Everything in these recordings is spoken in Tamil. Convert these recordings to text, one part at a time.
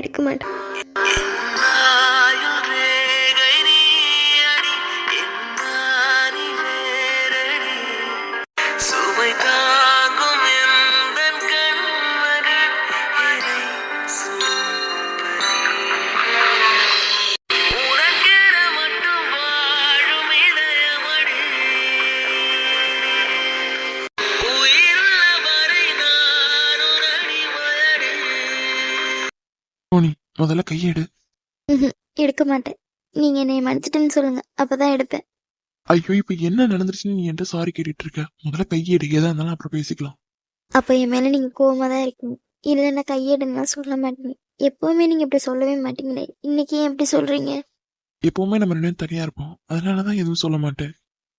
எடுக்க மாட்டேன் முதல்ல கையெடு. எடுக்க மாட்டேன். நீங்க என்னை மன்னிச்சிட்டுன்னு சொல்லுங்க. அப்பதான் எடுப்பேன். ஐயோ இப்ப என்ன நடந்துருச்சுன்னு நீ என்கிட்ட சாரி கேட்டுட்டு இருக்க முதல்ல கையெடு. எதா இருந்தாலும் அப்புறம் பேசிக்கலாம். அப்போ என் மேல நீங்க கோவமா தான் இருக்கீங்க. இல்லைன்னா கையெடுன்னா சொல்ல மாட்டீங்க எப்பவுமே நீங்க இப்படி சொல்லவே மாட்டீங்களே. இன்னைக்கு ஏன் இப்படி சொல்றீங்க? எப்பவுமே நம்ம ரெண்டு தனியா இருப்போம். அதனாலதான் எதுவும் சொல்ல மாட்டேன்.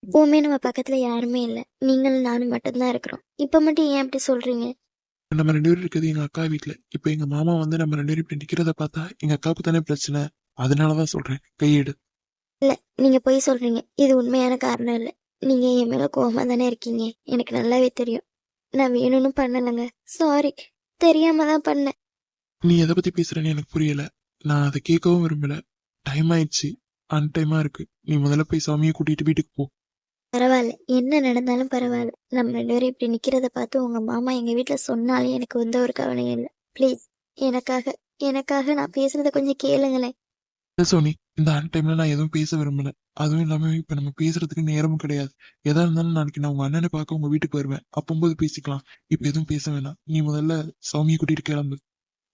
எப்பவுமே நம்ம பக்கத்துல யாருமே இல்லை. நீங்களும் நானும் மட்டும்தான் இருக்கிறோம். இப்ப மட்டும் ஏன் இப்படி சொல்றீங்க? நம்ம ரெண்டு பேரும் இருக்கிறது எங்க அக்கா வீட்ல. இப்ப எங்க மாமா வந்து நம்ம ரெண்டு பேரும் இப்படி நிக்கிறத பார்த்தா எங்க அக்காவுக்கு தானே பிரச்சனை. அதனாலதான் சொல்றேன். கையெடு. நீங்க போய் சொல்றீங்க. இது உண்மையான காரணம் இல்லை. நீங்க என் மேல கோவமா தானே இருக்கீங்க. எனக்கு நல்லாவே தெரியும். நான் வேணும்னு பண்ணலைங்க. சாரி தெரியாம தான் பண்ணேன். நீ எதை பத்தி பேசுறேன்னு எனக்கு புரியல. நான் அதை கேட்கவும் விரும்பல. டைம் ஆயிடுச்சு. அன் டைமா இருக்கு. நீ முதல்ல போய் சாமியை கூட்டிட்டு வீட்டுக்கு போ. பரவாயில்ல. என்ன நடந்தாலும் பரவாயில்ல. நம்ம ரெண்டு பேரும் இப்படி நிக்கிறத பார்த்து உங்க மாமா எங்க வீட்ல சொன்னாலே எனக்கு எந்த ஒரு கவலையும் இல்லை. ப்ளீஸ் எனக்காக எனக்காக நான் பேசுறத கொஞ்சம் கேளுங்களேன். சோனி இந்த அன் டைம்ல நான் எதுவும் பேச விரும்பல. அதுவும் இல்லாம இப்ப நம்ம பேசுறதுக்கு நேரமும் கிடையாது. எதா இருந்தாலும் நாளைக்கு நான் உங்க அண்ணனை பார்க்க உங்க வீட்டுக்கு வருவேன். அப்பம்போது பேசிக்கலாம். இப்ப எதுவும் பேச வேணாம். நீ முதல்ல சாமியை கூட்டிட்டு கிளம்பு.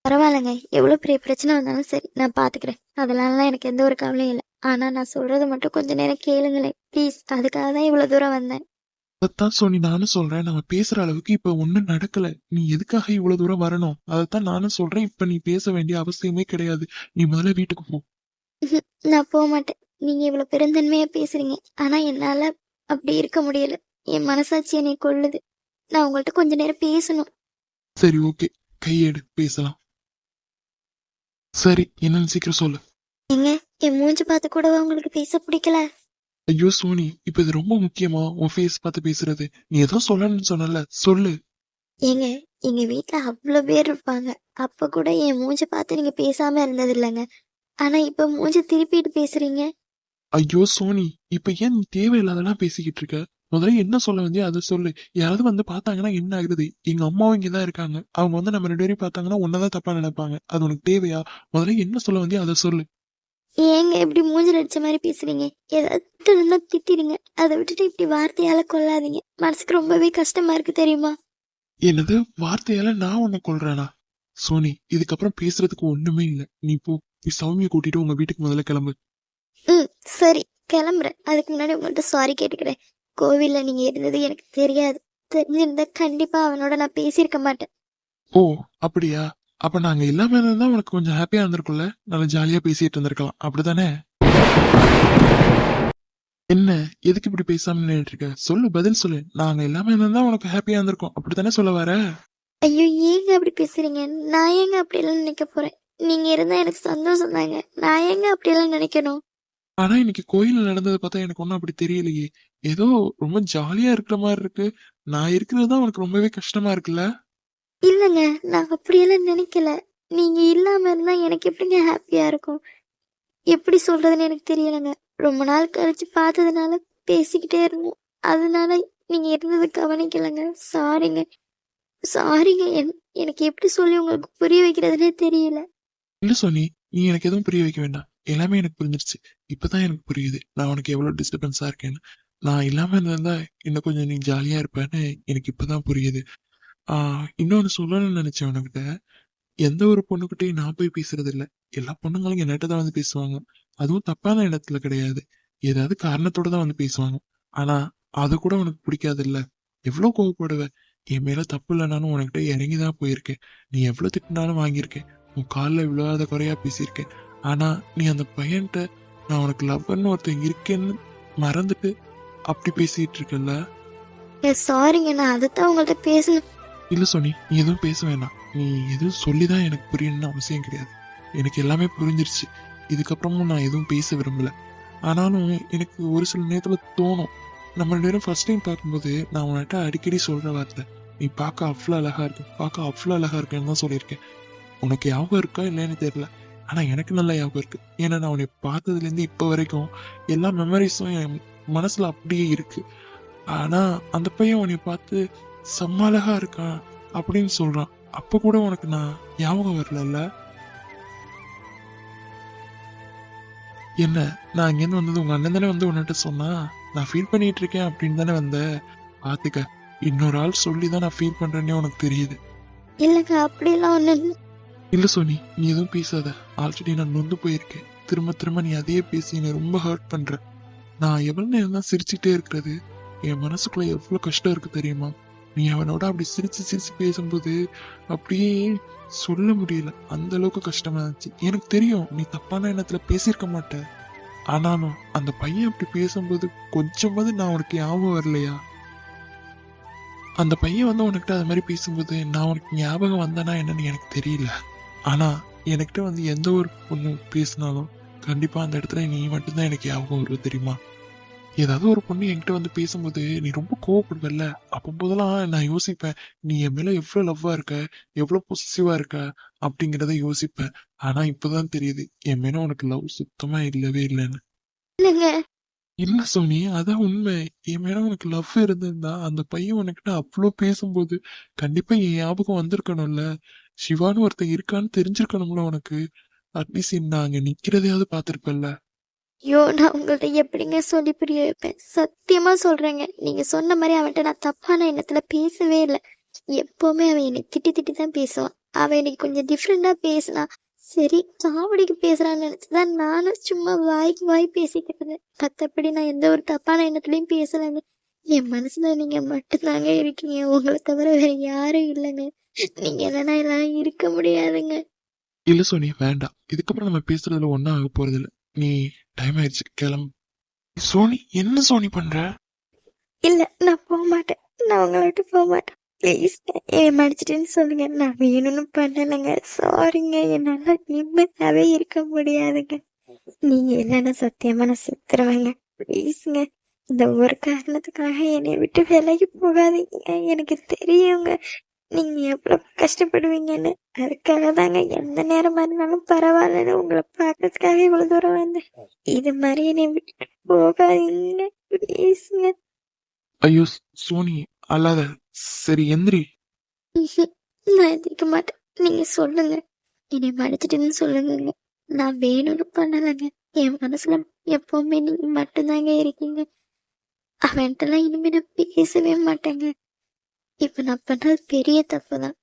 பரவாயில்லைங்க. எவ்வளவு பெரிய பிரச்சனை வந்தாலும் சரி நான் பாத்துக்கிறேன். அதனாலலாம் எனக்கு எந்த ஒரு கவலையும் இல்லை. ஆனா நான் சொல்றது மட்டும் கொஞ்ச நேரம் கேளுங்களேன். ப்ளீஸ் அதுக்காக தான் இவ்வளவு தூரம் வந்தேன். அதைத்தான் சோனி நானும் சொல்றேன். நம்ம பேசுற அளவுக்கு இப்ப ஒண்ணும் நடக்கல. நீ எதுக்காக இவ்வளவு தூரம் வரணும்? அதைத்தான் நானும் சொல்றேன். இப்ப நீ பேச வேண்டிய அவசியமே கிடையாது. நீ முதல்ல வீட்டுக்கு போ. நான் போக மாட்டேன். நீங்க இவ்வளவு பெருந்தன்மையா பேசுறீங்க. ஆனா என்னால அப்படி இருக்க முடியல. என் மனசாட்சி என்னை கொள்ளுது நான் உங்கள்ட்ட கொஞ்ச நேரம் பேசணும். சரி ஓகே. கையெடு. பேசலாம். சரி என்னன்னு சீக்கிரம் சொல்லு. ஏங்க? என் மூஞ்சி பார்த்து கூடவா உங்களுக்கு பேச பிடிக்கல? ஐயோ சோனி இப்ப இது ரொம்ப முக்கியமா? உன் ஃபேஸ் பார்த்து பேசுறது. நீ ஏதோ சொல்லணும்னு சொன்னல சொல்லு. ஏங்க எங்க வீட்ல அவ்வளோ பேர் இருப்பாங்க. அப்ப கூட என் மூஞ்சி பார்த்து நீங்க பேசாம இருந்தது இல்லைங்க. ஆனா இப்ப மூஞ்சி திருப்பிட்டு பேசுறீங்க? ஐயோ சோனி இப்ப ஏன் நீ தேவையில்லாதெல்லாம் பேசிக்கிட்டு இருக்க? முதல்ல என்ன சொல்ல வந்தியோ அதை சொல்லு. யாராவது வந்து பார்த்தாங்கன்னா என்ன ஆகுறது எங்க அம்மாவும் இங்கதான் இருக்காங்க. அவங்க வந்து நம்ம ரெண்டு பேரையும் பார்த்தாங்கன்னா உன்னதான் தப்பா நினைப்பாங்க. அது உனக்கு தேவையா? முதல்ல என்ன சொல்ல வந்தியோ அதை சொல்லு. ஏங்க இப்படி மூஞ்சில் அடிச்ச மாதிரி பேசுறீங்க? ஏதாவது திட்டுனா திட்டிடுங்க. அதை விட்டுட்டு இப்படி வார்த்தையால கொள்ளாதீங்க. மனசுக்கு ரொம்பவே கஷ்டமா இருக்கு தெரியுமா? என்னது? வார்த்தையால நான் உன்னை கொள்றேனா? சோனி இதுக்கப்புறம் பேசுறதுக்கு ஒண்ணுமே இல்ல. நீ போ. நீ சௌமியை கூட்டிட்டு உங்க வீட்டுக்கு முதல்ல கிளம்பு. ம் சரி. கிளம்புறேன். அதுக்கு முன்னாடி உங்கள்கிட்ட சாரி கேட்டுக்கிறேன். கோவில்ல நீங்க இருந்தது எனக்கு தெரியாது. தெரிஞ்சிருந்தா கண்டிப்பா அவனோட நான் பேசியிருக்க மாட்டேன். ஓ அப்படியா? அப்ப நாங்க இல்லாம இருந்தா உனக்கு கொஞ்சம் ஹாப்பியா இருந்திருக்கும்ல? நல்லா ஜாலியா பேசிட்டு இருந்திருக்கலாம். அப்படிதானே? என்ன? எதுக்கு இப்படி பேசாம நின்னுட்டு இருக்க? சொல்லு பதில் சொல்லு. நாங்க இல்லாம இருந்தா உனக்கு ஹாப்பியா இருந்திருக்கும். அப்படித்தானே சொல்ல வர? ஐயோ ஏங்க அப்படி பேசுறீங்க? நான் ஏங்க அப்படியெல்லாம் நினைக்க போறேன்? நீங்க இருந்தா எனக்கு சந்தோஷம் தாங்க. நான் ஏங்க அப்படியெல்லாம் நினைக்கணும்? ஆனா இன்னைக்கு கோயில்ல நடந்தது பார்த்தா எனக்கு ஒன்னும் அப்படி தெரியலையே. ஏதோ ரொம்ப ஜாலியா இருக்கிற மாதிரி இருக்கு. நான் இருக்கிறது தான் உனக்கு ரொம்பவே கஷ்டமா இருக்குல்ல? இல்லைங்க நான் அப்படியெல்லாம் நினைக்கல. நீங்க இல்லாம இருந்தா எனக்கு எப்படிங்க ஹாப்பியா இருக்கும்? எப்படி சொல்றதுன்னு எனக்கு தெரியலங்க. ரொம்ப நாள் கழிச்சு பார்த்ததுனால பேசிக்கிட்டே இருந்தோம். அதனால நீங்க இருந்ததை கவனிக்கலைங்க. சாரிங்க சாரிங்க என்- எனக்கு எப்படி சொல்லி உங்களுக்கு புரிய வைக்கிறதுனே தெரியல. இல்ல சோனி நீ எனக்கு எதுவும் புரிய வைக்க வேண்டாம். எல்லாமே எனக்கு புரிஞ்சிருச்சு. இப்பதான் எனக்கு புரியுது. நான் உனக்கு எவ்வளவு டிஸ்டர்பன்ஸா இருக்கேன்னு. நான் இல்லாம இருந்திருந்தா இன்னும் கொஞ்சம் நீ ஜாலியா இருப்பேன்னு எனக்கு இப்பதான் புரியுது. ஆஹ் இன்னொன்னு சொல்லணும்னு நினைச்சேன் உனக்கிட்ட. எந்த ஒரு பொண்ணுக்கிட்டையும் நான் போய் பேசுறது இல்லை எல்லா பொண்ணுங்களும் என்கிட்ட தான் வந்து பேசுவாங்க. அதுவும் தப்பான இடத்துல கிடையாது. ஏதாவது காரணத்தோட தான் வந்து பேசுவாங்க. ஆனா அது கூட உனக்கு பிடிக்காது இல்ல எவ்வளவு கோவப்படுவ? என் மேல தப்பு இல்லைனாலும் உனக்கிட்ட இறங்கிதான் போயிருக்கேன். நீ எவ்வளவு திட்டினாலும் வாங்கியிருக்கேன். உன் காலில் விழாத குறையா பேசியிருக்கேன். ஆனா நீ அந்த பையன்கிட்ட நான் உனக்கு லவ்னு ஒருத்தன் இருக்கேன்னு மறந்துட்டு அப்படி பேசிட்டு இருக்கல சாரிங்க நான் அதுதான் உங்கள்கிட்ட பேசணும் இல்லை சோனி நீ எதுவும் பேச வேணாம். நீ எதுவும் சொல்லிதான் எனக்கு புரியணும்னு அவசியம் கிடையாது. எனக்கு எல்லாமே புரிஞ்சிருச்சு. இதுக்கப்புறமும் நான் எதுவும் பேச விரும்பல. ஆனாலும் எனக்கு ஒரு சில நேரத்தில் தோணும். நம்ம ரெண்டு பேரும் ஃபர்ஸ்ட் டைம் பார்க்கும்போது நான் உன்கிட்ட அடிக்கடி சொல்கிற வார்த்தை நீ பார்க்க அவ்வளோ அழகாக இருக்கு பார்க்க அவ்வளோ அழகாக இருக்கேன்னு தான் சொல்லியிருக்கேன். உனக்கு ஞாபகம் இருக்கா இல்லைன்னு தெரியல. ஆனால் எனக்கு நல்லா ஞாபகம் இருக்குது ஏன்னா நான் உன்னை பார்த்ததுலேருந்து இப்போ வரைக்கும் எல்லா மெமரிஸும் என் மனசில் அப்படியே இருக்குது ஆனால் அந்த பையன் உன்னை பார்த்து செம்ம அழகா இருக்கான் அப்படின்னு சொல்றான். அப்ப கூட உனக்கு நான் ஞாபகம் வரலல்ல? என்ன நான் இங்கேருந்து வந்தது உங்க அண்ணன் தானே வந்து உன்னிட்ட சொன்னா? நான் ஃபீல் பண்ணிட்டு இருக்கேன் அப்படின்னு தானே வந்த? பாத்துக்க இன்னொரு ஆள் சொல்லி தான் நான் ஃபீல் பண்றேன்னே உனக்கு தெரியுது. இல்லைங்க அப்படியெல்லாம் ஒன்றும் இல்லை. இல்ல சோனி நீ எதுவும் பேசாத. ஆல்ரெடி நான் நொந்து போயிருக்கேன். திரும்ப திரும்ப நீ அதையே பேசி என்னை ரொம்ப ஹர்ட் பண்ற. நான் எவ்வளவு நேரம் தான் சிரிச்சுட்டே இருக்கிறது? என் மனசுக்குள்ள எவ்வளவு கஷ்டம் இருக்கு தெரியுமா? நீ அவனோட அப்படி சிரிச்சு சிரிச்சு பேசும்போது அப்படியே சொல்ல முடியல. அந்த அளவுக்கு கஷ்டமா இருந்துச்சு. எனக்கு தெரியும் நீ தப்பான எண்ணத்துல பேசியிருக்க மாட்ட. ஆனாலும் அந்த பையன் அப்படி பேசும்போது கொஞ்சமாவது நான் உனக்கு ஞாபகம் வரலையா? அந்த பையன் வந்து உனக்கிட்ட அது மாதிரி பேசும்போது நான் உனக்கு ஞாபகம் வந்தேனா என்னன்னு எனக்கு தெரியல. ஆனா என்கிட்ட வந்து எந்த ஒரு பொண்ணு பேசினாலும் கண்டிப்பா அந்த இடத்துல நீ மட்டும்தான் எனக்கு ஞாபகம் வருவது தெரியுமா? ஏதாவது ஒரு பொண்ணு என்கிட்ட வந்து பேசும்போது நீ ரொம்ப கோவப்படுவல்ல அப்போதெல்லாம் நான் யோசிப்பேன் நீ என் மேல எவ்வளவு லவ்வா இருக்க எவ்வளவு பொசிசிவா இருக்க? அப்படிங்கறத யோசிப்பேன். ஆனா இப்பதான் தெரியுது என் மேல உனக்கு லவ் சுத்தமா இல்லவே இல்லைன்னு. இல்ல சோனி அதான் உண்மை. என் மேல உனக்கு லவ் இருந்திருந்தா அந்த பையன் உனக்கிட்ட அவ்வளோ பேசும்போது கண்டிப்பா என் ஞாபகம் வந்திருக்கணும்ல. சிவான்னு ஒருத்தன் இருக்கான்னு தெரிஞ்சிருக்கணும்ல உனக்கு. அட்லீஸ்ட் நான் அங்க நிக்கிறதையாவது பார்த்திருப்பல்ல. ஐயோ நான் உங்கள்ட்ட எப்படிங்க சொல்லி புரிய வைப்பேன்? சத்தியமா சொல்றேங்க. நீங்க சொன்ன மாதிரி அவன்கிட்ட நான் தப்பான எண்ணத்துல பேசவே இல்லை. எப்பவுமே அவன் என்னை திட்டி திட்டி தான் பேசுவான். அவன் இன்னைக்கு கொஞ்சம் டிஃப்ரெண்டா பேசினா சரி காமெடிக்கு பேசுறான்னு நினைச்சுதான் நானும் சும்மா வாய்க்கு வாய் பேசிக்கிட்டு இருந்தேன். நான் எந்த ஒரு தப்பான எண்ணத்துலயும் பேசலைங்க. என் மனசுல நீங்க மட்டும்தாங்க இருக்கீங்க. உங்களை தவிர வேற யாரும் இல்லைங்க. நீங்க என்னன்னா எல்லாம் இருக்க முடியாதுங்க. இல்ல சோனியா வேண்டாம். இதுக்கப்புறம் நம்ம பேசுறதுல ஒன்றும் ஆக போறது நீ டைம் ஆயிடுச்சு கிளம்பு. சோனி என்ன சோனி பண்ற? இல்ல நான் போக மாட்டேன். நான் உங்களை விட்டு போக மாட்டேன். ப்ளீஸ் என் மடிச்சிட்டேன்னு சொல்லுங்க. நான் வேணும்னு பண்ணலைங்க. சாரிங்க என்னால நிம்மதியாவே இருக்க முடியாதுங்க. நீங்க இல்லைன்னா சத்தியமா நான் செத்துருவேங்க. ப்ளீஸ்ங்க இந்த ஒரு காரணத்துக்காக என்னை விட்டு விலகி போகாதீங்க. எனக்கு தெரியுங்க. நீங்க எவ்வளவு கஷ்டப்படுவீங்கன்னு அதுக்காக தாங்க எந்த நேரமா இருந்தாலும் பரவாயில்லன்னு உங்களை பார்க்கறதுக்காக இவ்வளவு தூரம் வந்தேன். இது மாதிரி என்னை விட்டு போகாதீங்க ப்ளீஸ்ங்க ஐயோ சோனி அல்லாத சரி எந்திரி. நான் எந்திரிக்க மாட்டேன். நீங்க சொல்லுங்க. என்னை மடிச்சிட்டுன்னு சொல்லுங்க. நான் வேணும்னு பண்ணலைங்க. என் மனசுல எப்பவுமே நீங்க மட்டும்தாங்க இருக்கீங்க. அவன்கிட்டலாம் இனிமே நான் பேசவே மாட்டேங்க. இப்ப நான் பண்ணது பெரிய தப்பு தான்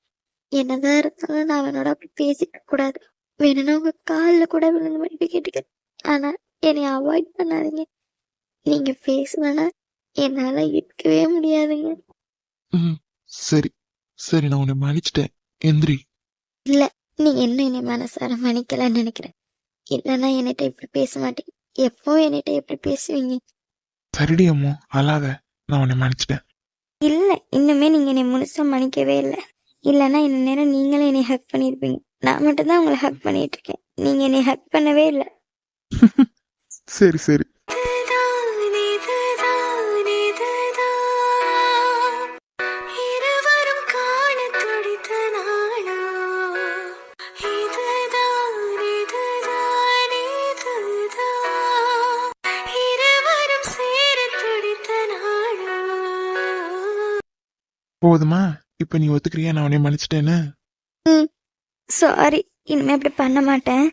என்னதான் இருந்தாலும் நான் அவனோட அப்படி பேசிக்க கூடாது. வேணும்னா உங்க காலில் கூட விழுந்து மன்னிப்பு கேட்டுக்க. ஆனா என்னை அவாய்ட் பண்ணாதீங்க. நீங்க பேசலன்னா என்னால இருக்கவே முடியாதுங்க. ம் சரி. சரி நான் உன்னை மன்னிச்சிட்டேன். எந்திரி. நீ என்ன என்னை மனசார மன்னிக்கலன்னு நினைக்கிறேன் இல்லைன்னா என்கிட்ட இப்படி பேச மாட்டீங்க எப்போ என்கிட்ட எப்படி பேசுவீங்க? சரிடி அம்மோ அல்லாத நான் உன்னை மன்னிச்சிட்டேன். இல்ல இன்னுமே நீங்க என்னை முழுசா மன்னிக்கவே இல்லை. இல்லைன்னா இந்த நேரம் நீங்களே என்னை ஹக் பண்ணியிருப்பீங்க நான் மட்டும்தான் உங்களை ஹக் பண்ணிட்டு இருக்கேன். நீங்க என்னை ஹக் பண்ணவே இல்லை. சரி சரி. போதுமா? இப்ப நீ ஒத்துக்கிறியா? நான் உன்னை மன்னிச்சிட்டேன்னு. சாரி இனிமே அப்படி பண்ண மாட்டேன்.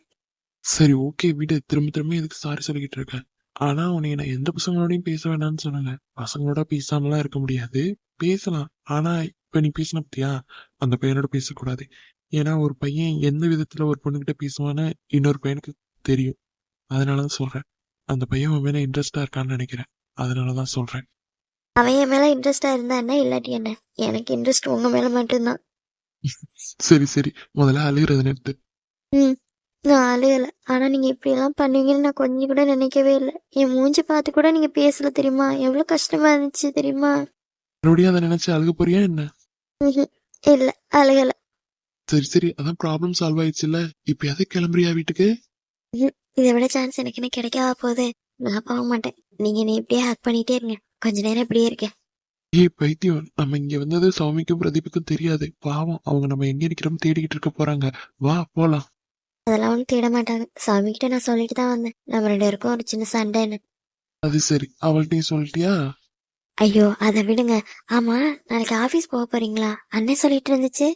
சரி ஓகே விடு. திரும்ப திரும்ப எதுக்கு சாரி சொல்லிக்கிட்டு இருக்க? ஆனா உன்னை நான் எந்த பசங்களோடையும் பேச வேணாம்னு சொன்னாங்க. பசங்களோட பேசாமலாம் இருக்க முடியாது. பேசலாம். ஆனா இப்ப நீ பேசின பத்தியா? அந்த பையனோட பேசக்கூடாது. ஏன்னா ஒரு பையன் எந்த விதத்துல ஒரு பொண்ணுகிட்ட பேசுவான்னு இன்னொரு பையனுக்கு தெரியும். அதனாலதான் சொல்றேன். அந்த பையன் உன் மேல இன்ட்ரெஸ்டா இருக்கான்னு நினைக்கிறேன். அதனாலதான் சொல்றேன். அவன் என் மேல இன்ட்ரெஸ்டா இருந்தா என்ன இல்லாட்டி என்ன? எனக்கு இன்ட்ரெஸ்ட் உங்க மேல மட்டும்தான். சரி சரி. முதல்ல அழுகிறத நிறுத்து. நான் அழுகல. ஆனா நீங்க இப்படி எல்லாம் பண்ணுவீங்கன்னு நான் கொஞ்சம் கூட நினைக்கவே இல்லை. என் மூஞ்சி பார்த்து கூட நீங்க பேசல தெரியுமா? எவ்வளவு கஷ்டமா இருந்துச்சு தெரியுமா? மறுபடியும் அதை நினைச்சு அழுக போறியா என்ன? ம்ஹும். இல்ல அழுகல. சரி சரி. அதான் ப்ராப்ளம் சால்வ் ஆயிடுச்சுல்ல. இப்ப எதை கிளம்புறியா வீட்டுக்கு? இதை விட சான்ஸ் எனக்கு என்ன கிடைக்காத போகுது? நான் போக மாட்டேன். நீங்க என்னை இப்படியே ஹக் பண்ணிட்டே இருங்க. கொஞ்ச நேரம் இப்படியே இருக்கேன் ஏய் பைத்தியம் நம்ம இங்க வந்தது சௌமிக்கும் பிரதீப்புக்கும் தெரியாது. பாவம் அவங்க நம்ம எங்க இருக்கிறோம் தேடிக்கிட்டு இருக்க போறாங்க. வா போலாம். அதெல்லாம் ஒன்றும் தேட மாட்டாங்க. சாமி கிட்ட நான் சொல்லிட்டு தான் வந்தேன். நம்ம ரெண்டு பேருக்கும் ஒரு சின்ன சண்டைன்னு அது சரி. அவள்கிட்டயும் சொல்லிட்டியா? ஐயோ அதை விடுங்க. ஆமா நாளைக்கு ஆபீஸ் போக போறீங்களா? அண்ணன் சொல்லிட்டு இருந்துச்சு.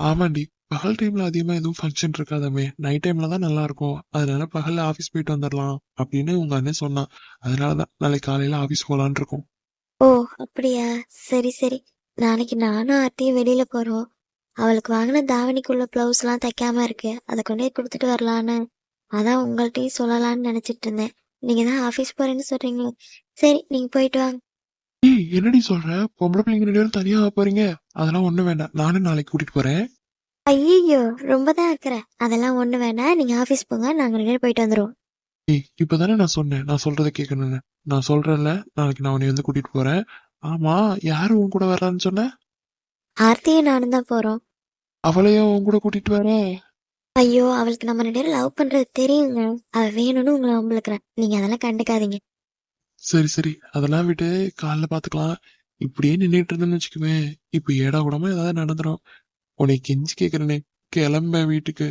ஆமாண்டி பகல் டைம்ல அதிகமா எதுவும் ஃபங்க்ஷன் இருக்காதாமே. நைட் டைம்ல தான் நல்லா இருக்கும் அதனால பகல்ல ஆபீஸ் போயிட்டு வந்துடலாம் அப்படின்னு உங்க அண்ணன் சொன்னான் அதனாலதான் நாளைக்கு காலையில ஆபீஸ் போலான்னு இருக்கோம். ஓ அப்படியா? சரி சரி. நாளைக்கு நானும் ஆர்த்தியும் வெளியில போறோம். அவளுக்கு வாங்கின தாவணிக்குள்ள பிளவுஸ் எல்லாம் தைக்காம இருக்கு. அதை கொண்டு கொடுத்துட்டு வரலான்னு. அதான் உங்கள்கிட்டயும் சொல்லலாம்னு நினைச்சிட்டு இருந்தேன். நீங்க தான் ஆபீஸ் போறேன்னு சொல்றீங்களே. சரி நீங்க போயிட்டு வாங்க. என்னடி சொல்ற? பொம்பளை பிள்ளைங்க ரெண்டு பேரும் தனியா போறீங்க. அதெல்லாம் ஒண்ணும் வேண்டாம். நானும் நாளைக்கு கூட்டிட்டு போறேன். ஐயோ ரொம்ப தான் இருக்கிறேன் அதெல்லாம் ஒண்ணு வேணாம் நீங்க ஆபீஸ் போங்க. நாங்க ரெண்டு பேரும் போயிட்டு வந்துருவோம். ஏய் இப்பதானே நான் சொன்னேன். நான் சொல்றதை கேட்கணும்னு நான் சொல்றேன்ல. நாளைக்கு நான் உன்னை வந்து கூட்டிட்டு போறேன். ஆமா யாரு உன் கூட வர்றான்னு சொன்ன? ஆர்த்தியும் நானும் தான் போறோம். அவளையும் உன் கூட கூட்டிட்டு வரேன் ஐயோ அவளுக்கு நம்ம ரெண்டு பேரும் லவ் பண்றது தெரியுங்க. அவ வேணும்னு உங்களை நம்பளுக்குறேன் நீங்க அதெல்லாம் கண்டுக்காதீங்க. சரி சரி. அதெல்லாம் விட்டு காலைல பாத்துக்கலாம். இப்படியே நின்னுட்டு இருந்தேன்னு வச்சுக்குவேன். இப்ப ஏடா கூடமா ஏதாவது நடந்துரும். உன்னை கெஞ்சி கேக்குறேனே கிளம்ப வீட்டுக்கு.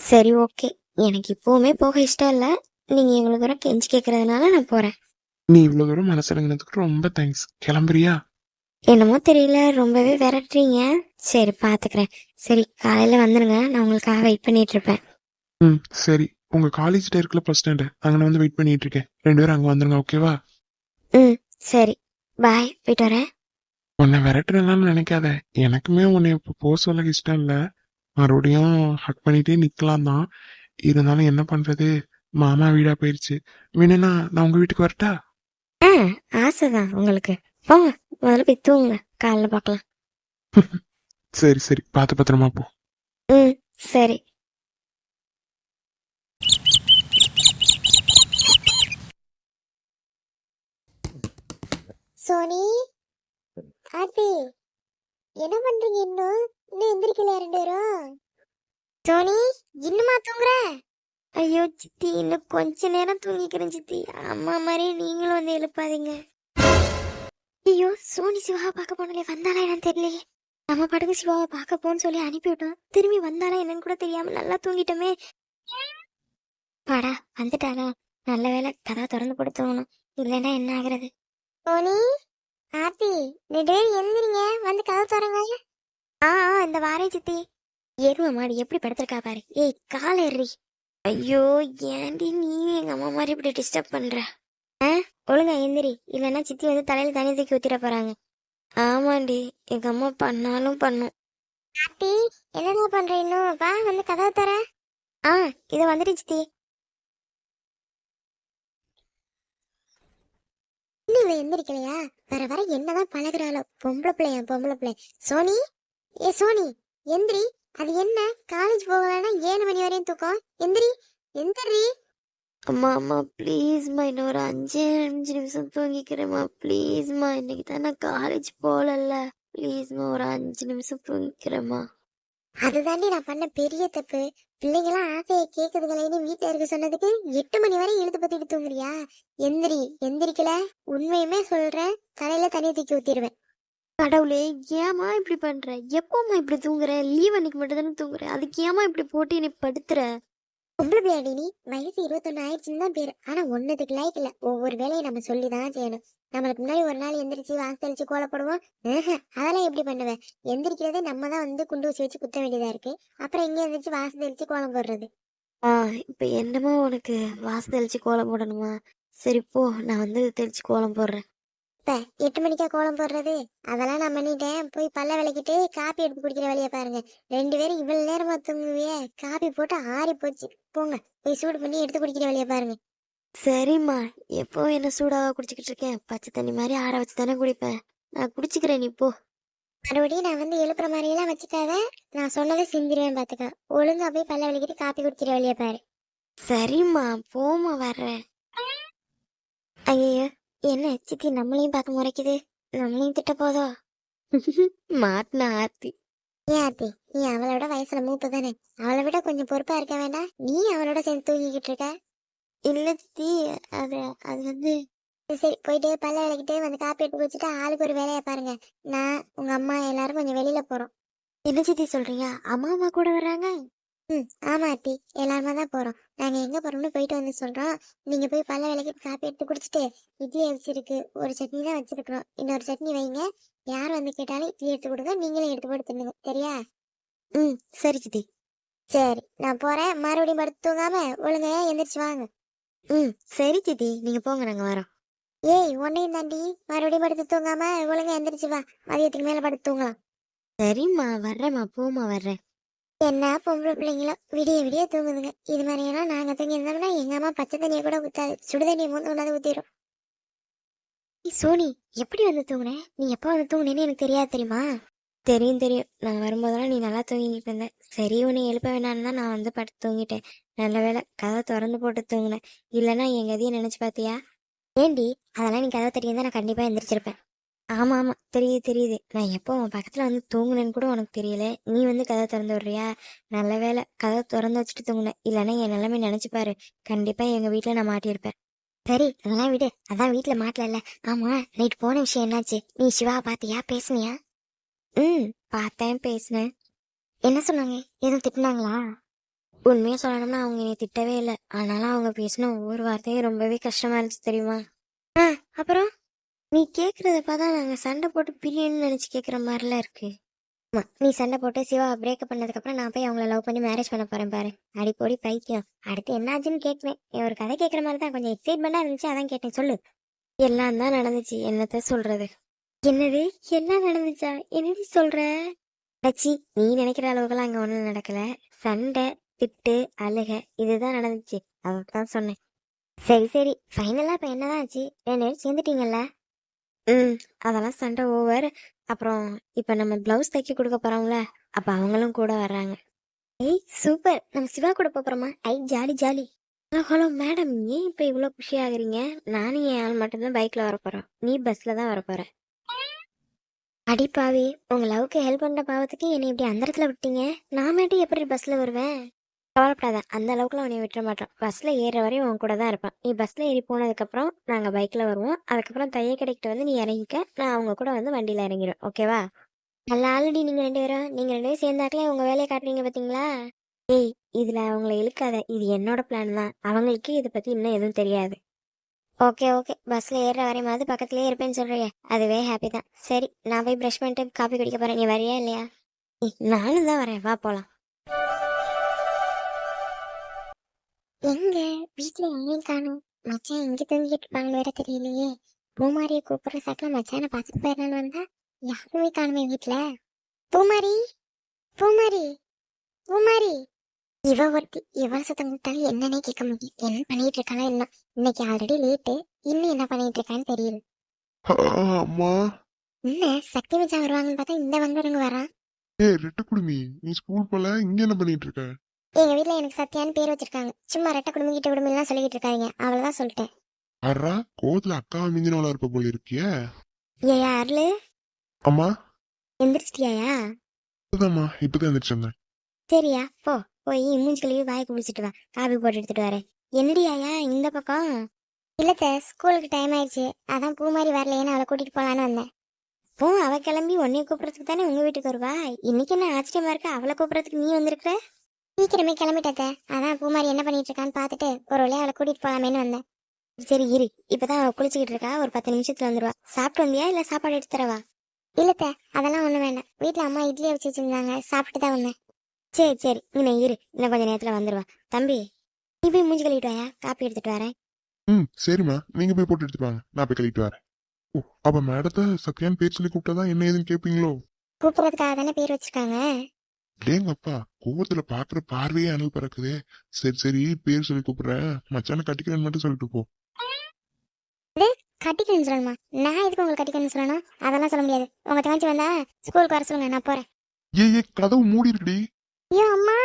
சரி ஓகே. எனக்கு இப்பவுமே போக இஷ்டம் இல்ல. நீங்க இவ்வளவு தூரம் கெஞ்சி கேக்குறதுனால நான் போறேன். நீ இவ்வளவு தூரம் மனசிறங்கினதுக்கு ரொம்ப தேங்க்ஸ் கிளம்புறியா? என்னமோ தெரியல. ரொம்பவே விரட்டுறீங்க. சரி பாத்துக்கிறேன். சரி காலையில வந்துருங்க. நான் உங்களுக்காக வெயிட் பண்ணிட்டு இருப்பேன். ம் சரி. உங்க காலேஜ்ல இருக்கல பஸ் ஸ்டாண்டு அங்க வந்து வெயிட் பண்ணிட்டு இருக்கேன். ரெண்டு பேரும் அங்க வந்துருங்க ஓகேவா ம் சரி. பாய் போயிட்டு வரேன். உன்னை விரட்டுறேன்னு நினைக்காத. எனக்குமே உன்னை இப்போ போக சொல்ல இஷ்டம் இல்ல. மறுபடியும் ஹக் பண்ணிட்டே நிக்கலாம் தான். இருந்தாலும் என்ன பண்றது? மாமா வீடா போயிருச்சு. வேணும்னா நான் உங்க வீட்டுக்கு வரட்டா? ஆ ஆசைதான் உங்களுக்கு. போங்க முதல்ல போய் தூங்குங்க. காலைல பார்க்கலாம் சரி சரி. பார்த்து பத்திரமா போ. ம் சரி. சோனி? ஆர்த்தி என்ன பண்றீங்க இன்னும்? இன்னும் எந்திரிக்கல ரெண்டு பேரும்? சோனி இன்னுமா தூங்குற? ஐயோ சித்தி இன்னும் கொஞ்ச நேரம் தூங்கிக்கிறேன் சித்தி. அம்மா மாதிரி நீங்களும் வந்து எழுப்பாதீங்க. ஐயோ சோனி சிவாவை பார்க்க போனலே வந்தாளா என்னன்னு தெரியலையே. நம்ம பாட்டுக்கு சிவாவை பார்க்க போன்னு சொல்லி அனுப்பிவிட்டோம். திரும்பி வந்தாளா என்னன்னு கூட தெரியாம நல்லா தூங்கிட்டோமே. பாடா வந்துட்டாளா. நல்ல வேளை கதா திறந்து கொடுத்தவனும் இல்லைன்னா என்ன ஆகுறது? சோனி? ஆர்த்தி ரெண்டு பேரும் எந்திரிங்க வந்து கதவு தரங்க ஆ ஆ இந்த வாரே சித்தி. எரும மாடி எப்படி படுத்திருக்கா பாரு. ஏய் கால் ஏறி ஐயோ ஏன்டி நீ எங்க அம்மா மாதிரி இப்படி டிஸ்டர்ப் பண்ற? ஆ ஒழுங்கா எந்திரி இல்லைன்னா சித்தி வந்து தலையில தண்ணி தூக்கி ஊத்திட போறாங்க. ஆமாண்டி எங்க அம்மா பண்ணாலும் பண்ணும். ஆர்த்தி என்னடா பண்ற இன்னும்? வா வந்து கதவு தர ஆ இதை வந்துட்டு சித்தி. இன்னும் இவ எந்திரிக்கலையா? வர வர என்னதான் பழகுறாளோ. பொம்பளை பிள்ளையா பொம்பளை பிள்ளை. சோனி? ஏ சோனி எந்திரி. அது என்ன? காலேஜ் போகலன்னா ஏழு மணி வரையும் தூக்கம். எந்திரி எந்திரி. அம்மா அம்மா ப்ளீஸ்மா இன்னும் ஒரு அஞ்சே அஞ்சு நிமிஷம் தூங்கிக்கிறேம்மா. ப்ளீஸ்மா இன்னைக்கு தான் நான் காலேஜ் போகலல்ல. ப்ளீஸ்மா ஒரு அஞ்சு நிமிஷம் தூங்கிக்கிறேம்மா. அதுதாண்டி நான் பண்ண பெரிய தப்பு. பிள்ளைங்களாம் ஆசையை கேக்குதுங்களேன்னு வீட்டுல இருக்க சொன்னதுக்கு எட்டு மணி வரை இழுத்து பத்திட்டு தூங்குறியா? எந்திரி எந்திரிக்கல. உண்மையுமே சொல்றேன் தலையில தண்ணி தூக்கி ஊத்திடுவேன் கடவுளே ஏமா இப்படி பண்ற? எப்போம்மா இப்படி தூங்குற? லீவ் அன்னைக்கு மட்டும் தானே தூங்குற? அதுக்கு ஏமா இப்படி போட்டு என்னை படுத்துற? பொம்பளை பிள்ளையாடி நீ. வயசு இருபத்தொன்னு ஆயிடுச்சுன்னு தான் பேரு. ஆனா ஒன்னதுக்கு லைக் இல்ல. ஒவ்வொரு வேலையை நம்ம சொல்லிதான் செய்யணும். நம்மளுக்கு முன்னாடி ஒரு நாள் எந்திரிச்சு வாசலிச்சு கோலப்படுவோம். அதெல்லாம் எப்படி பண்ணுவேன் எந்திரிக்கிறதே நம்ம தான் வந்து குண்டு ஊசி வச்சு குத்த வேண்டியதா இருக்கு. அப்புறம் எங்க எந்திரிச்சு வாசல் தெளிச்சு கோலம் போடுறது? ஆ இப்போ என்னமோ உனக்கு வாச தெளிச்சு கோலம் போடணுமா? சரி போ. நான் வந்து தெளிச்சு கோலம் போடுறேன். இப்ப எட்டு மணிக்கா கோலம் போடுறது? அதெல்லாம் நான் பண்ணிட்டேன். போய் பல்ல விளக்கிட்டு காப்பி எடுத்து குடிக்கிற வழியை பாருங்க. ரெண்டு பேரும் இவ்வளவு நேரமா தூங்குவியே? காப்பி போட்டு ஆறி போச்சு போங்க. போய் சூடு பண்ணி எடுத்து குடிக்கிற வழியை பாருங்க. சரிம்மா. எப்போ என்ன சூடாக குடிச்சிக்கிட்டு இருக்கேன்? பச்சை தண்ணி மாதிரி ஆற வச்சு தானே குடிப்பேன். நான் குடிச்சுக்கிறேன் நீ போ. மறுபடியும் நான் வந்து எழுப்புற மாதிரி எல்லாம் வச்சுக்காத. நான் சொன்னதை செஞ்சிருவேன் பாத்துக்க. ஒழுங்கா போய் பல்ல விளக்கிட்டு காப்பி குடிக்கிற வழியை பாரு. சரிம்மா. போம்மா வர்றேன். ஐயோ என்ன சித்தி நம்மளையும் பார்க்க முறைக்குது? நம்மளையும் திட்ட போதோ? மாட்டின ஆர்த்தி. ஏன் ஆர்த்தி நீ அவளோட வயசுல மூப்பு தானே அவளை விட கொஞ்சம் பொறுப்பா இருக்க வேண்டாம். நீ அவளோட சேர்ந்து தூங்கிக்கிட்டு இருக்க. இல்ல சித்தி அது அது வந்து சரி போயிட்டு பல்ல விளக்கிட்டு வந்து காப்பி எடுத்து குடிச்சிட்டு ஆளுக்கு ஒரு வேலையை பாருங்க. நான் உங்க அம்மா எல்லாரும் கொஞ்சம் வெளியில போறோம். என்ன சித்தி சொல்றீங்க? அம்மா அம்மா கூட வர்றாங்க? ம் ஆமா அத்தி எல்லாருமே தான் போறோம். நாங்கள் எங்கே போகிறோம்னு போயிட்டு வந்து சொல்கிறோம் நீங்கள் போய் பல்ல வேலைக்கு காப்பி எடுத்து குடிச்சிட்டு இட்லி வச்சிருக்கு ஒரு சட்னி தான் வச்சுருக்குறோம். இன்னொரு சட்னி வைங்க. யார் வந்து கேட்டாலும் இட்லி எடுத்து கொடுங்க. நீங்களும் எடுத்து போட்டு தின்னுங்க. சரியா? ம் சரி சித்தி. சரி நான் போகிறேன் மறுபடியும் படுத்து தூங்காமல் ஒழுங்கா எந்திரிச்சு வாங்க. ம் சரி சித்தி. நீங்கள் போங்க நாங்கள் வரோம். ஏய் உன்னையும் தாண்டி மறுபடியும் படுத்து தூங்காமல் ஒழுங்காக எந்திரிச்சு வா. மதியத்துக்கு மேலே படுத்து தூங்கலாம். சரிம்மா வர்றேம்மா. போம்மா வர்றேன். என்ன பொம்பளை பிள்ளைங்களோ? விடிய விடிய தூங்குதுங்க. இது மாதிரியெல்லாம் நாங்கள் தூங்கி இருந்தோம்னா எங்கள் அம்மா பச்சை தண்ணியை கூட ஊற்றாது சுடு தண்ணியை மூந்து கொண்டாந்து ஊற்றிடும் நீ சோனி எப்படி வந்து தூங்குன? நீ எப்போ வந்து தூங்குனேன்னு எனக்கு தெரியாது தெரியுமா? தெரியும் தெரியும். நான் வரும்போதெல்லாம் நீ நல்லா தூங்கிட்டு இருந்தேன். சரி உன்னை எழுப்ப வேணான்னு தான் நான் வந்து படுத்து தூங்கிட்டேன். நல்ல வேளை கதை திறந்து போட்டு தூங்கினேன். இல்லைன்னா என் கதையை நினச்சி பார்த்தியா? ஏண்டி அதெல்லாம் நீ கதை தெரியும் நான் கண்டிப்பாக எந்திரிச்சிருப்பேன். ஆமா ஆமா தெரியுது தெரியுது. நான் எப்போ உன் பக்கத்துல வந்து தூங்குனேன்னு கூட உனக்கு தெரியல. நீ வந்து கதை திறந்து விடுறியா? நல்ல வேளை கதை திறந்து வச்சுட்டு தூங்கினேன் இல்லைன்னா என் நிலைமை நினைச்சு பாரு. கண்டிப்பா எங்க வீட்டுல நான் மாட்டியிருப்பேன். சரி அதெல்லாம் விடு. அதான் வீட்டுல மாட்டல ஆமா நைட் போன விஷயம் என்னாச்சு? நீ சிவா பாத்தியா பேசுனியா? ம் பார்த்தேன் பேசினேன். என்ன சொன்னாங்க? எதுவும் திட்டினாங்களா? உண்மையா சொல்லணும்னா அவங்க என்னை திட்டவே இல்லை. ஆனாலும் அவங்க பேசின ஒவ்வொரு வார்த்தையும் ரொம்பவே கஷ்டமா இருந்துச்சு தெரியுமா? ஆ அப்புறம்? நீ கேட்குறத பார்த்தா நாங்க சண்டை போட்டு பிரியன்னு நினைச்சு கேட்குற மாதிரிலாம் இருக்கு. ஆமா நீ சண்டை போட்டு சிவா பிரேக்கப் பண்ணதுக்கப்புறம் நான் போய் அவங்கள லவ் பண்ணி மேரேஜ் பண்ண போறேன் பாரு. அடிப்போடி பைக்கியம் அடுத்து என்னாச்சுன்னு கேட்குவேன் ஒரு கதை கேட்குற மாதிரி தான் கொஞ்சம் எக்ஸைட்மெண்டாக இருந்துச்சு அதான் கேட்டேன். சொல்லு. எல்லாம் தான் நடந்துச்சு. என்னத்த சொல்றது? என்னது? எல்லாம் நடந்துச்சா? என்னடி சொல்ற? அச்சி நீ நினைக்கிற அளவுக்குலாம் அங்கே ஒன்றும் நடக்கல. சண்டை திட்டு அழுக இதுதான் நடந்துச்சு. அதான் சொன்னேன். சரி சரி. ஃபைனலாக இப்போ என்னதான் ஆச்சு? ரெண்டு பேரும் சேர்ந்துட்டீங்கல்ல? ம். அதெல்லாம் சண்டை ஓவர். அப்புறம் இப்போ நம்ம பிளவுஸ் தைக்க கொடுக்க போகிறோம்ல அப்போ அவங்களும் கூட வர்றாங்க. ஏய் சூப்பர் நம்ம சிவா கூட போகிறோமா ஐ jolly jolly. Hello hello madam ஏன் இப்போ இவ்வளோ குஷி ஆகுறீங்க நானும் என் ஆள் மட்டும்தான் பைக்கில் வர நீ பஸ்ஸில் தான் வர போற. அடி பாவி. உங்கள் லவ்க்கு ஹெல்ப் பண்ணுற பாவத்துக்கு என்னை இப்படி அந்த இடத்துல விட்டீங்க? நான் மட்டும் எப்படி பஸ்ஸில் வருவேன்? கவலைப்படாத. அந்த அளவுக்குலாம் அவனை விட்டுற மாட்டோம் பஸ்ல ஏறுற வரையும் உன் கூட தான் இருப்பான். நீ பஸ்ல ஏறி போனதுக்கு அப்புறம் நாங்க பைக்ல வருவோம். அதுக்கப்புறம் தைய கடைக்கிட்ட வந்து நீ இறங்கிக்க. நான் அவங்க கூட வந்து வண்டியில இறங்கிடுவேன் ஓகேவா நல்லா ஆல்ரெடி நீங்க ரெண்டு பேரும். நீங்க ரெண்டு பேரும் சேர்ந்தாக்கலே உங்க வேலையை காட்டுறீங்க பாத்தீங்களா? ஏய் இதுல அவங்கள இழுக்காத. இது என்னோட பிளான் தான். அவங்களுக்கு இதை பத்தி இன்னும் எதுவும் தெரியாது. ஓகே ஓகே பஸ்ல ஏறுற வரையமாவது பக்கத்துலயே இருப்பேன்னு சொல்றியே. அதுவே ஹாப்பி தான். சரி நான் போய் ப்ரஷ் பண்ணிட்டு காஃபி குடிக்க போறேன். நீ வரியா இல்லையா? ஏய், நானும் தான் வரேன். வா போலாம். எங்க வீட்ல யாரையும் காணும். மச்சான் எங்க தூங்கிட்டு இருப்பாங்க வேற தெரியலையே. பூமாரியை கூப்பிடுற சாக்கில் மச்சானை பார்த்துட்டு போயிடலான்னு வந்தா யாருமே காணுமே வீட்ல. பூமாரி பூமாரி பூமாரி. இவ ஒருத்தி இவ சத்தம் விட்டாலும் என்னன்னே கேட்க முடியும் என்ன பண்ணிட்டு இருக்கானா என்ன இன்னைக்கு ஆல்ரெடி லேட்டு இன்னும் என்ன பண்ணிட்டு இருக்கான்னு தெரியல. என்ன சக்தி மச்சான் வருவாங்கன்னு பார்த்தா இந்த வங்குறவங்க வரான் ஏய் ரெட்டு குடுமி. நீ ஸ்கூல் போல இங்க என்ன பண்ணிட்டு இருக்க? எங்க வீட்ல எனக்கு சத்யான்னு பேர் வச்சிருக்காங்க. சும்மா ரெட்டை குடும்பம் கிட்ட குடும்பம் எல்லாம் சொல்லிக்கிட்டு இருக்காங்க அவ்வளவுதான் சொல்லிட்டேன். அறா கோவத்துல அக்காவை மிஞ்சினவளா இருப்ப போல இருக்கிய. ஏயா அருளு. அம்மா. எந்திரிச்சிட்டியாயா? இப்பதாம்மா இப்பதான் எந்திரிச்சு வந்தேன். சரியா போ. போய் மூஞ்சி கழுவி வாய் குளிச்சுட்டு வா. காபி போட்டு எடுத்துட்டு வரேன். என்னடியாயா இந்த பக்கம்? இல்லத்த ஸ்கூலுக்கு டைம் ஆயிடுச்சு. அதான் பூ மாதிரி வரலையேன்னு அவளை கூட்டிட்டு போலான்னு வந்தேன். போ அவ கிளம்பி உன்னைய கூப்பிடறதுக்கு தானே உங்க வீட்டுக்கு வருவா? இன்னைக்கு என்ன ஆச்சரியமா இருக்கு? அவளை கூப்பிடறதுக்கு நீ வந்திருக்கிற? சீக்கிரமே கிளம்பிட்டத்த அதான் பூமாரி என்ன பண்ணிட்டு இருக்கான்னு பார்த்துட்டு ஒரு வழியா அவளை கூட்டிட்டு போலாமேன்னு வந்தேன். சரி இரு. இப்பதான் அவ குளிச்சுக்கிட்டு இருக்கா. ஒரு பத்து நிமிஷத்துல வந்துருவா. சாப்பிட்டு வந்தியா? இல்ல சாப்பாடு எடுத்து தரவா? இல்லத்த அதெல்லாம் ஒண்ணும் வேண்டாம். வீட்ல அம்மா இட்லியை வச்சு வச்சிருந்தாங்க. சாப்பிட்டு தான் வந்தேன். சரி சரி. இன்னும் இரு. இன்னும் கொஞ்ச நேரத்துல வந்துருவா. தம்பி நீ போய் மூஞ்சி கழுவிட்டு வாயா? காப்பி எடுத்துட்டு வரேன். ம் சரிம்மா. நீங்க போய் போட்டு எடுத்துட்டு வாங்க. நான் போய் கழிட்டு வரேன். ஓ அப்ப மேடத்தை சத்யான் பேர் சொல்லி கூப்பிட்டாதான் என்ன ஏதுன்னு கேப்பீங்களோ? கூப்பிடுறதுக்காக தானே பேர் வச்சிருக்காங்க. டேங்கப்பா கோவத்துல பாக்குற பார்வையே அனல் பறக்குதே. சரி சரி பேர் சொல்லி கூப்பிடுறேன் மச்சான கட்டிக்கிறேன்னு மட்டும் சொல்லிட்டு போ. கட்டிக்கணும்னு சொல்லணுமா? நான் எதுக்கு உங்களுக்கு கட்டிக்கணும்னு சொல்லணும்? அதெல்லாம் சொல்ல முடியாது. உங்க தங்கச்சி வந்தா ஸ்கூலுக்கு வர சொல்லுங்க நான் போறேன். ஏய் ஏய் கதவு மூடி இருக்குடி ஐயோ அம்மா!